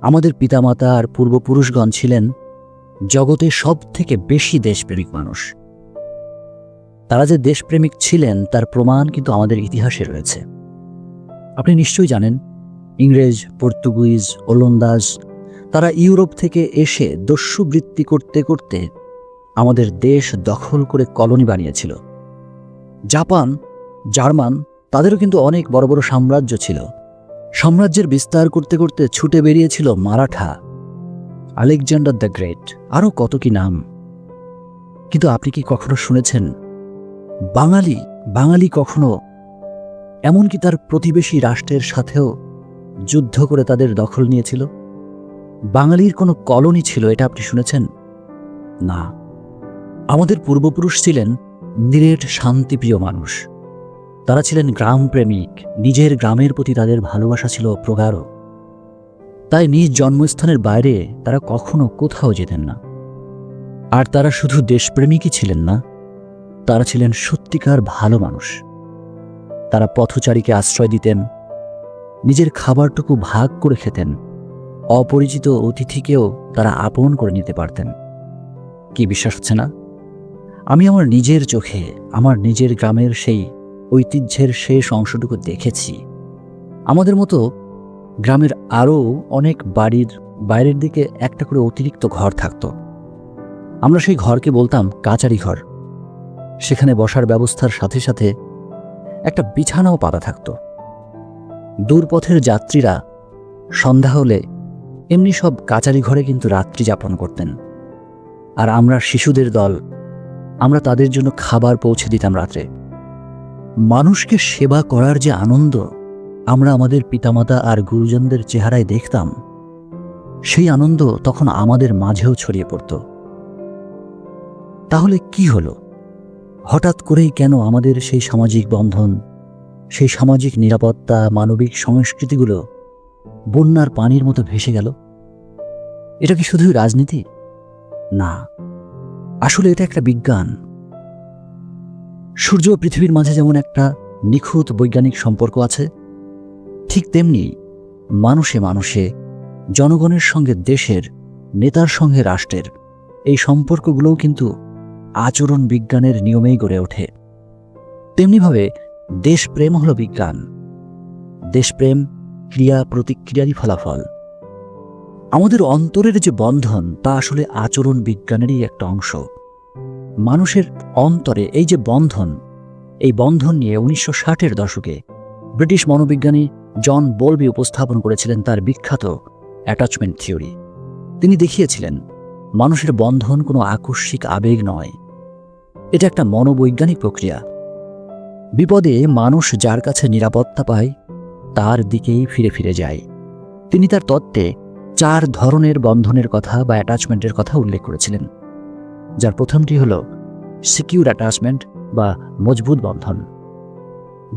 আমাদের পিতামাতা আর পূর্বপুরুষগণ ছিলেন জগতে সব থেকে বেশি দেশপ্রেমিক মানুষ। তারা যে দেশপ্রেমিক ছিলেন, তার প্রমাণ কিন্তু আমাদের ইতিহাসে রয়েছে। আপনি নিশ্চয়ই জানেন, ইংরেজ, পর্তুগিজ, ওলন্দাজ, তারা ইউরোপ থেকে এসে দস্যুবৃত্তি করতে করতে আমাদের দেশ দখল করে কলোনি বানিয়েছিল। জাপান, জার্মান, তাদেরও কিন্তু অনেক বড় বড় সাম্রাজ্য ছিল। সাম্রাজ্যের বিস্তার করতে করতে ছুটে বেরিয়েছিল মারাঠা। আলেকজান্ডার দ্য গ্রেট, আরও কত কি নাম? কিন্তু আপনি কি কখনো শুনেছেন? বাঙালি বাঙালি কখনো? এমনকি তার প্রতিবেশী রাষ্ট্রের সাথেও যুদ্ধ করে তাদের দখল নিয়েছিল? বাঙালির কোনো কলোনি ছিল, এটা আপনি শুনেছেন? না। আমাদের পূর্বপুরুষ ছিলেন নিরেট শান্তিপ্রিয় মানুষ। তারা ছিলেন গ্রামপ্রেমিক। নিজের গ্রামের প্রতি তাদের ভালোবাসা ছিল প্রগাঢ়। তাই নিজ জন্মস্থানের বাইরে তারা কখনো কোথাও যেতেন না। আর তারা শুধু দেশপ্রেমিকই ছিলেন না, তারা ছিলেন সত্যিকার ভালো মানুষ। তারা পথচারীকে আশ্রয় দিতেন, নিজের খাবারটুকু ভাগ করে খেতেন, অপরিচিত অতিথিকেও তারা আপন করে নিতে পারতেন। কি বিশ্বাস হচ্ছে না? আমি আমার নিজের চোখে, আমার নিজের গ্রামের সেই ঐতিহ্যের শেষ অংশটুকু দেখেছি। আমাদের মতো গ্রামের আরও অনেক বাড়ির বাইরের দিকে একটা করে অতিরিক্ত ঘর থাকত। আমরা সেই ঘরকে বলতাম কাচারি ঘর। সেখানে বসার ব্যবস্থার সাথে সাথে একটা বিছানাও পাতা থাকত। দূরপথের যাত্রীরা সন্ধ্যা হলে এমনি সব কাচারি ঘরে কিন্তু রাত্রি যাপন করতেন। আর আমরা শিশুদের দল, আমরা তাদের জন্য খাবার পৌঁছে দিতাম রাত্রে। মানুষকে সেবা করার যে আনন্দ আমরা আমাদের পিতামাতা আর গুরুজনদের চেহারায় দেখতাম, সেই আনন্দ তখন আমাদের মাঝেও ছড়িয়ে পড়ত। তাহলে কি হলো? হঠাৎ করেই কেন আমাদের সেই সামাজিক বন্ধন, সেই সামাজিক নিরাপত্তা, মানবিক সংস্কৃতিগুলো বন্যার পানির মতো ভেসে গেল? এটা কি শুধুই রাজনীতি? না, আসলে এটা একটা বিজ্ঞান। সূর্য পৃথিবীর মাঝে যেমন একটা নিখুঁত বৈজ্ঞানিক সম্পর্ক আছে, ঠিক তেমনি মানুষে মানুষে, জনগণের সঙ্গে দেশের, নেতার সঙ্গে রাষ্ট্রের, এই সম্পর্কগুলোও কিন্তু আচরণ বিজ্ঞানের নিয়মেই গড়ে ওঠে। তেমনিভাবে দেশপ্রেম হল বিজ্ঞান। দেশপ্রেম ক্রিয়া প্রতিক্রিয়ারই ফলাফল। আমাদের অন্তরের যে বন্ধন, তা আসলে আচরণ বিজ্ঞানেরই একটা অংশ। মানুষের অন্তরে এই যে বন্ধন, এই বন্ধন নিয়ে উনিশশো ষাটের দশকে ব্রিটিশ মনোবিজ্ঞানী জন বোলবি উপস্থাপন করেছিলেন তার বিখ্যাত অ্যাটাচমেন্ট থিওরি। তিনি দেখিয়েছিলেন, মানুষের বন্ধন কোনো আকস্মিক আবেগ নয়। এটা একটা মনোবৈজ্ঞানিক প্রক্রিয়া। বিপদে মানুষ যার কাছে নিরাপত্তা পায়, তার দিকেই ফিরে ফিরে যায়। তিনি তার তত্ত্বে চার ধরনের বন্ধনের কথা বা অ্যাটাচমেন্টের কথা উল্লেখ করেছিলেন। যার প্রথমটি হল সিকিউর অ্যাটাচমেন্ট বা মজবুত বন্ধন।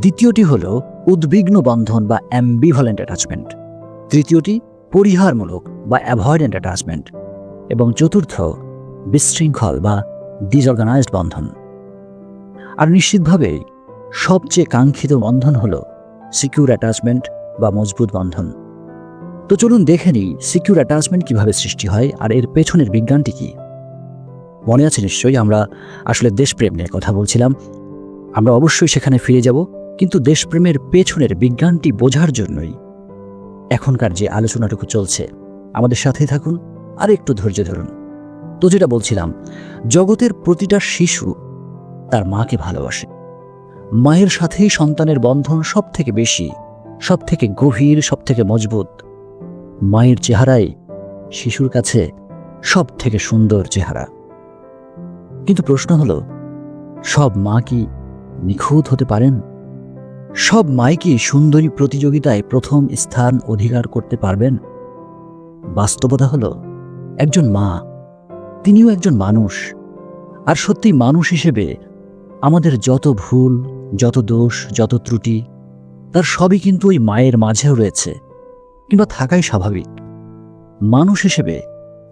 দ্বিতীয়টি হল উদ্বিগ্ন বন্ধন বা অ্যাম্বিভলেন্ট অ্যাটাচমেন্ট। তৃতীয়টি পরিহারমূলক বা অ্যাভয়েডেন্ট অ্যাটাচমেন্ট। এবং চতুর্থ বিশৃঙ্খল বা ডিসঅর্গানাইজড বন্ধন। আর নিশ্চিতভাবেই সবচেয়ে কাঙ্ক্ষিত বন্ধন হল সিকিউর অ্যাটাচমেন্ট বা মজবুত বন্ধন। তো চলুন দেখে নিই সিকিউর অ্যাটাচমেন্ট কীভাবে সৃষ্টি হয় আর এর পেছনের বিজ্ঞানটি কি। মনে আছে নিশ্চয়ই আমরা আসলে দেশপ্রেম নিয়ে কথা বলছিলাম। আমরা অবশ্যই সেখানে ফিরে যাব, কিন্তু দেশপ্রেমের পেছনের বিজ্ঞানটি বোঝার জন্যই। এখনকার যে আলোচনাটুকু চলছে, আমাদের সাথেই থাকুন, আর একটু ধৈর্য ধরুন। তো যেটা বলছিলাম, জগতের প্রতিটা শিশু তার মাকে ভালোবাসে। মায়ের সাথেই সন্তানের বন্ধন সব থেকে বেশি সব থেকে গভীর সব থেকে মজবুত। মায়ের চেহারাই শিশুর কাছে সব থেকে সুন্দর চেহারা। কিন্তু প্রশ্ন হলো, সব মা কি নিখুঁত হতে পারেন? সব মাই কি সুন্দরী প্রতিযোগিতায় প্রথম স্থান অধিকার করতে পারবেন? বাস্তবতা হলো, একজন মা, তিনিও একজন মানুষ। আর সত্যি মানুষ হিসেবে আমাদের যত ভুল, যত দোষ, যত ত্রুটি, তার সবই কিন্তু ওই মায়ের মাঝেও রয়েছে, কিংবা থাকাই স্বাভাবিক। মানুষ হিসেবে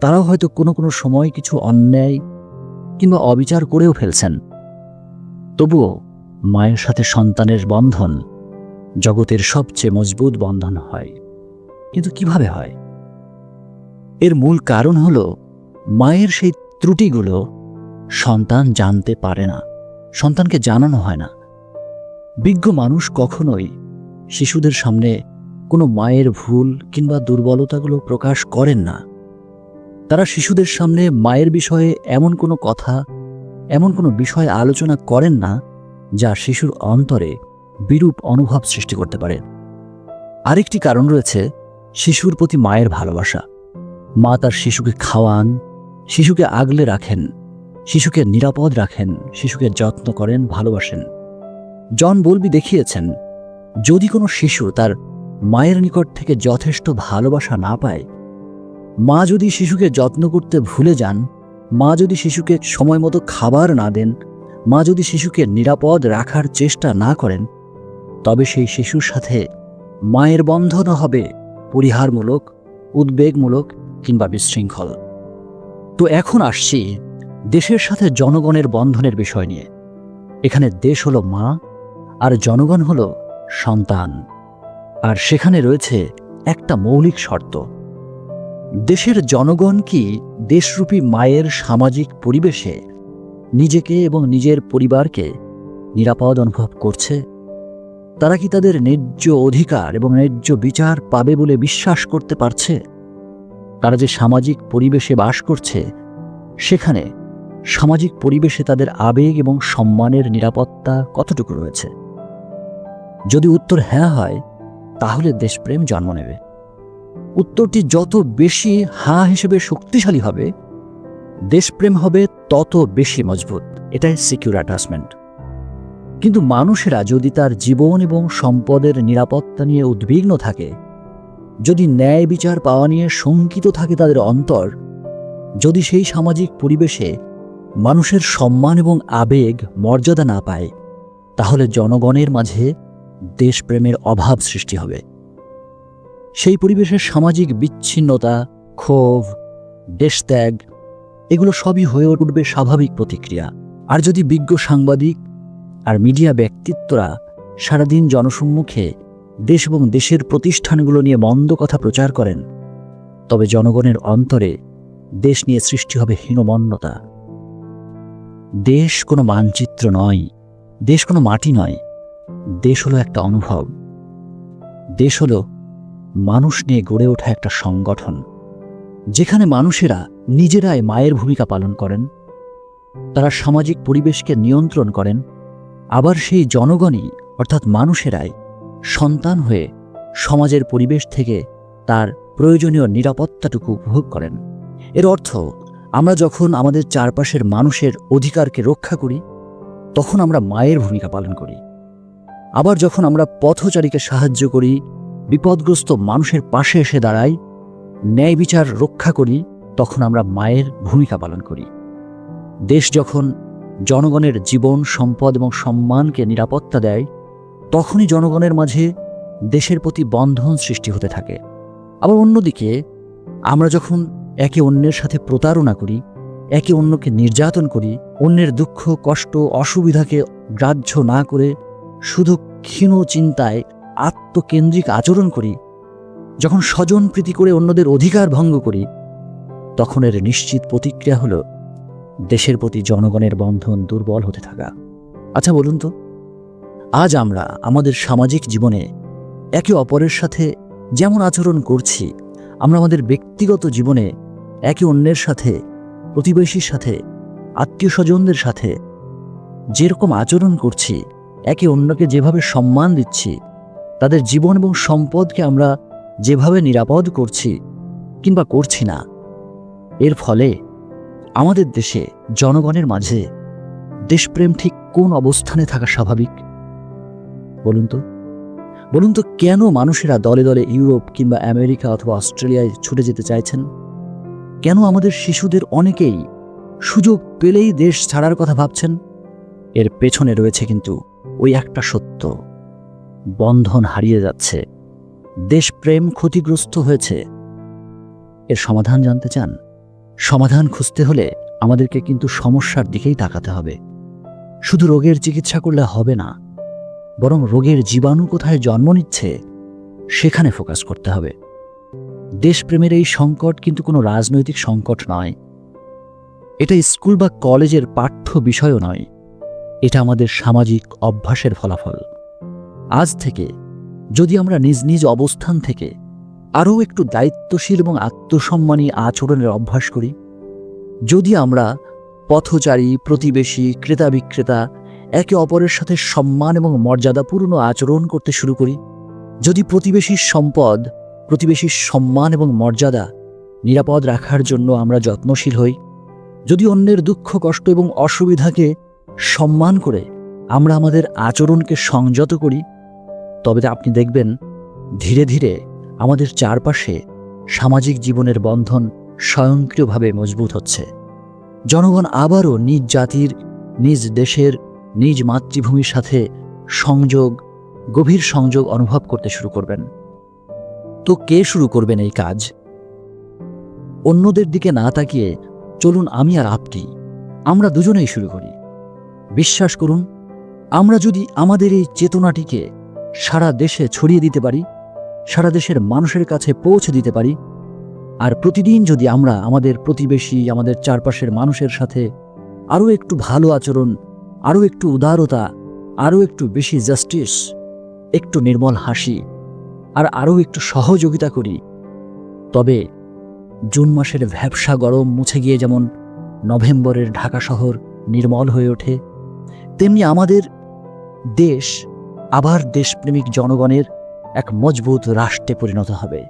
তারাও হয়তো কোনো কোনো সময় কিছু অন্যায় কিংবা অবিচার করেও ফেলছেন। তবুও মায়ের সাথে সন্তানের বন্ধন জগতের সবচেয়ে মজবুত বন্ধন হয়। কিন্তু কীভাবে হয়? এর মূল কারণ হল, মায়ের সেই ত্রুটিগুলো সন্তান জানতে পারে না, সন্তানকে জানানো হয় না। বিজ্ঞ মানুষ কখনোই শিশুদের সামনে কোনো মায়ের ভুল কিংবা দুর্বলতাগুলো প্রকাশ করেন না। তারা শিশুদের সামনে মায়ের বিষয়ে এমন কোনো কথা, এমন কোনো বিষয়ে আলোচনা করেন না, যা শিশুর অন্তরে বিরূপ অনুভব সৃষ্টি করতে পারে। আরেকটি কারণ রয়েছে শিশুর প্রতি মায়ের ভালোবাসা। মা তার শিশুকে খাওয়ান, শিশুকে আগলে রাখেন, শিশুকে নিরাপদ রাখেন, শিশুকে যত্ন করেন, ভালোবাসেন। জন বলবি দেখিয়েছেন, যদি কোনো শিশু তার মায়ের নিকট থেকে যথেষ্ট ভালোবাসা না পায় মা যদি শিশুকে যত্ন করতে ভুলে যান, মা যদি শিশুকে সময় মতো খাবার না দেন, মা যদি শিশুকে নিরাপদ রাখার চেষ্টা না করেন, তবে সেই শিশুর সাথে মায়ের বন্ধন হবে পরিহারমূলক, উদ্বেগমূলক কিংবা বিশৃঙ্খল। তো এখন আসছি দেশের সাথে জনগণের বন্ধনের বিষয় নিয়ে। এখানে দেশ হলো মা আর জনগণ হলো সন্তান। আর সেখানে রয়েছে একটা মৌলিক শর্ত। দেশের জনগণ কি দেশরূপী মায়ের সামাজিক পরিবেশে নিজেকে এবং নিজের পরিবারকে নিরাপদ অনুভব করছে? তারা কি তাদের ন্যায্য অধিকার এবং ন্যায্য বিচার পাবে বলে বিশ্বাস করতে পারছে? তারা যে সামাজিক পরিবেশে বাস করছে, সেখানে সামাজিক পরিবেশে তাদের আবেগ এবং সম্মানের নিরাপত্তা কতটুকু রয়েছে? যদি উত্তর হ্যাঁ হয়, তাহলে দেশপ্রেম জন্ম নেবে। উত্তরটি যত বেশি হাঁ হিসেবে শক্তিশালী হবে, দেশপ্রেম হবে তত বেশি মজবুত। এটাই সিকিউর অ্যাটাচমেন্ট কিন্তু মানুষেরা যদি তার জীবন এবং সম্পদের নিরাপত্তা নিয়ে উদ্বিগ্ন থাকে, যদি ন্যায় বিচার পাওয়া নিয়ে শঙ্কিত থাকে তাদের অন্তর, যদি সেই সামাজিক পরিবেশে মানুষের সম্মান এবং আবেগ মর্যাদা না পায়, তাহলে জনগণের মাঝে দেশপ্রেমের অভাব সৃষ্টি হবে। সেই পরিবেশের সামাজিক বিচ্ছিন্নতা, ক্ষোভ, দেশত্যাগ, এগুলো সবই হয়ে উঠবে স্বাভাবিক প্রতিক্রিয়া। আর যদি বিজ্ঞ সাংবাদিক আর মিডিয়া ব্যক্তিত্বরা সারাদিন জনসম্মুখে দেশ এবং দেশের প্রতিষ্ঠানগুলো নিয়ে মন্দ কথা প্রচার করেন, তবে জনগণের অন্তরে দেশ নিয়ে সৃষ্টি হবে হীনমন্যতা। দেশ কোনো মানচিত্র নয়, দেশ কোনো মাটি নয়, দেশ হলো একটা অনুভব। দেশ হলো মানুষ নিয়ে গড়ে ওঠা একটা সংগঠন, যেখানে মানুষেরা নিজেরাই মায়ের ভূমিকা পালন করেন, তারা সামাজিক পরিবেশকে নিয়ন্ত্রণ করেন, আবার সেই জনগণই, অর্থাৎ মানুষেরাই, সন্তান হয়ে সমাজের পরিবেশ থেকে তার প্রয়োজনীয় নিরাপত্তাটুকু উপভোগ করেন। এর অর্থ, আমরা যখন আমাদের চারপাশের মানুষের অধিকারকে রক্ষা করি, তখন আমরা মায়ের ভূমিকা পালন করি। আবার যখন আমরা পথচারীকে সাহায্য করি বিপদগ্রস্ত মানুষের পাশে এসে দাঁড়াই, ন্যায় বিচার রক্ষা করি, তখন আমরা মায়ের ভূমিকা পালন করি। দেশ যখন জনগণের জীবন, সম্পদ এবং সম্মানকে নিরাপত্তা দেয়, তখনই জনগণের মাঝে দেশের প্রতি বন্ধন সৃষ্টি হতে থাকে। আবার অন্যদিকে, আমরা যখন একে অন্যের সাথে প্রতারণা করি, একে অন্যকে নির্যাতন করি, অন্যের দুঃখ, কষ্ট, অসুবিধাকে গ্রাহ্য না করে, শুধু ক্ষীণ চিন্তায় আত্মকেন্দ্রিক আচরণ করি, যখন স্বজন প্রীতি করে অন্যদের অধিকার ভঙ্গ করি তখন এর নিশ্চিত প্রতিক্রিয়া হল দেশের প্রতি জনগণের বন্ধন দুর্বল হতে থাকা। আচ্ছা বলুন তো, আজ আমরা আমাদের সামাজিক জীবনে একে অপরের সাথে যেমন আচরণ করছি, আমরা আমাদের ব্যক্তিগত জীবনে একে অন্যের সাথে, প্রতিবেশীর সাথে আত্মীয় স্বজনদের সাথে যেরকম আচরণ করছি, একে অন্যকে যেভাবে সম্মান দিচ্ছি তাদের জীবন এবং সম্পদকে আমরা যেভাবে নিরাপদ করছি কিংবা করছি না, এর ফলে আমাদের দেশে, জনগণের মাঝে দেশপ্রেম ঠিক কোন অবস্থানে থাকা স্বাভাবিক? বলুন তো। বলুন তো, কেন মানুষেরা দলে দলে ইউরোপ কিংবা আমেরিকা অথবা অস্ট্রেলিয়ায় ছুটে যেতে চাইছেন? কেন আমাদের শিশুদের অনেকেই সুযোগ পেলেই দেশ ছাড়ার কথা ভাবছেন? এর পেছনে রয়েছে কিন্তু ওই একটা সত্য। বন্ধন হারিয়ে যাচ্ছে। দেশপ্রেম ক্ষতিগ্রস্ত হয়েছে। এর সমাধান জানতে চান? সমাধান খুঁজতে হলে আমাদেরকে কিন্তু সমস্যার দিকেই তাকাতে হবে। শুধু রোগের চিকিৎসা করলে হবে না, বরং রোগের জীবাণু কোথায় জন্ম নিচ্ছে সেখানে ফোকাস করতে হবে। দেশপ্রেমের এই সংকট কিন্তু কোনো রাজনৈতিক সংকট নয়। এটা স্কুল বা কলেজের পাঠ্য বিষয়ও নয়। এটা আমাদের সামাজিক অভ্যাসের ফলাফল। আজ থেকে, যদি আমরা নিজ নিজ অবস্থান থেকে আরও একটু দায়িত্বশীল এবং আত্মসম্মানী আচরণের অভ্যাস করি, যদি আমরা পথচারী, প্রতিবেশী, ক্রেতা বিক্রেতা একে অপরের সাথে সম্মান এবং মর্যাদাপূর্ণ আচরণ করতে শুরু করি, যদি প্রতিবেশীর সম্পদ, প্রতিবেশীর সম্মান এবং মর্যাদা নিরাপদ রাখার জন্য আমরা যত্নশীল হই, যদি অন্যের দুঃখ, কষ্ট এবং অসুবিধাকে সম্মান করে আমরা আমাদের আচরণকে সংযত করি তবে আপনি দেখবেন, ধীরে ধীরে আমাদের চারপাশে সামাজিক জীবনের বন্ধন স্বয়ংক্রিয়ভাবে মজবুত হচ্ছে। জনগণ আবারও নিজ জাতির, নিজ দেশের, নিজ মাতৃভূমির সাথে সংযোগ, গভীর সংযোগ অনুভব করতে শুরু করবেন। তো কে শুরু করবেন এই কাজ? অন্যদের দিকে না তাকিয়ে চলুন আমি আর আপনি, আমরা দুজনেই শুরু করি। বিশ্বাস করুন, আমরা যদি আমাদের এই চেতনাটিকে সারা দেশে ছড়িয়ে দিতে পারি, সারা দেশের মানুষের কাছে পৌঁছে দিতে পারি, আর প্রতিদিন যদি আমরা আমাদের প্রতিবেশী, আমাদের চারপাশের মানুষের সাথে আরও একটু ভালো আচরণ, আরও একটু উদারতা, আরও একটু বেশি জাস্টিস একটু নির্মল হাসি, আর আরও একটু সহযোগিতা করি, তবে জুন মাসের ভ্যাবসা গরম মুছে গিয়ে যেমন নভেম্বরের ঢাকা শহর নির্মল হয়ে ওঠে, তেমনি আমাদের দেশ আবার দেশপ্রেমিক জনগণের এক মজবুত রাষ্ট্রে পরিণত হবে।